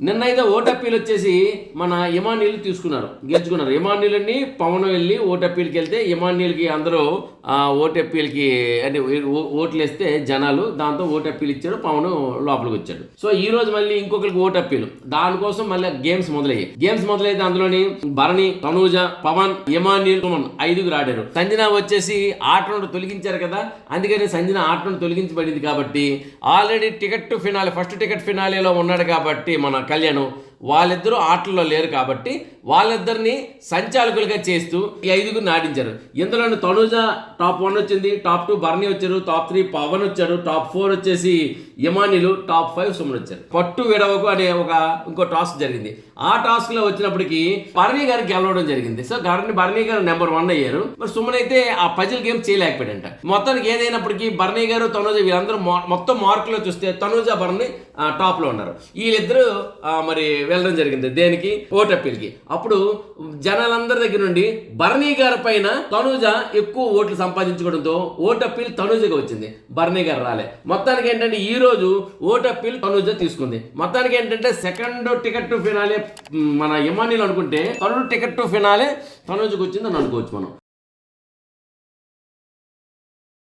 నిన్నైతే ఓటప్పీలు వచ్చేసి మన ఇమానీలు తీసుకున్నారు. గెలుచుకున్నారు. ఇమానీలని పవన్ వెళ్ళి ఓటప్పీలకి వెళ్తే ఇమానీలకి అందరూ ఆ ఓటప్పీలకి అంటే ఓట్లు వేస్తే జనాలు దాంతో ఓటప్పీలు ఇచ్చాడు పవన్ లోపలికి వచ్చాడు. సో ఈ రోజు మళ్ళీ ఇంకొకరికి ఓటప్పీలు. దానికోసం మళ్ళీ గేమ్స్ మొదలయ్యాయి. గేమ్స్ మొదలైతే అందులోని భరణి తనూజ పవన్ ఇమాన్యుల్ సుమన్ ఐదుగురు ఆడారు. సంజన వచ్చేసి ఆట నుండి తొలగించారు కదా అందుకని సంజన ఆట నుండి తొలగించబడింది కాబట్టి already ticket finale first ticket ఫినాలేలో ఉన్నాడు కాబట్టి మన కళ్యాణ్. వాళ్ళిద్దరూ ఆటల్లో లేరు కాబట్టి వాళ్ళిద్దరిని సంచాలకులుగా చేస్తూ ఈ ఐదుగురు నాటించారు ఇందులోని తనుజ టాప్ వన్ వచ్చింది టాప్ టూ బర్నీ వచ్చారు టాప్ త్రీ పవన్ వచ్చాడు టాప్ ఫోర్ వచ్చేసి యమానిలు టాప్ ఫైవ్ సుమన్ వచ్చారు. పట్టు విడవకు అనే ఒక ఇంకో టాస్క్ జరిగింది. ఆ టాస్క్లో వచ్చినప్పటికి బర్నీ గారికి గెలవడం జరిగింది. సో గారిని బర్నీ గారు నెంబర్ వన్ అయ్యారు. మరి సుమన్ అయితే ఆ పజిల్ గేమ్ చేయలేకపోయాడంట. మొత్తానికి ఏదైనప్పటికీ బర్నీ గారు తనుజ వీళ్ళందరూ మొత్తం మార్కులో చూస్తే తనుజ బర్నీ టాప్లో టాప్లో ఉన్నారు. వీళ్ళిద్దరూ మరి వెళ్ళడం జరిగింది. దేనికి? ఓటప్పీలకి. అప్పుడు జనాలందరి దగ్గర నుండి బర్నీ గారి పైన తనుజ ఎక్కువ ఓట్లు సంపాదించుకోవడంతో ఓటప్పీల్ తనుజగా వచ్చింది. బర్నీ గారు రాలే. మొత్తానికి ఏంటంటే ఈ రోజు ఓటప్పీల్ తనుజ తీసుకుంది. మొత్తానికి ఏంటంటే సెకండ్ టికెట్ టు ఫినాలే మన ఇమానీలు అనుకుంటే తనుడు టికెట్ టు ఫినాలే తనుజకు వచ్చిందని అనుకోవచ్చు మనం.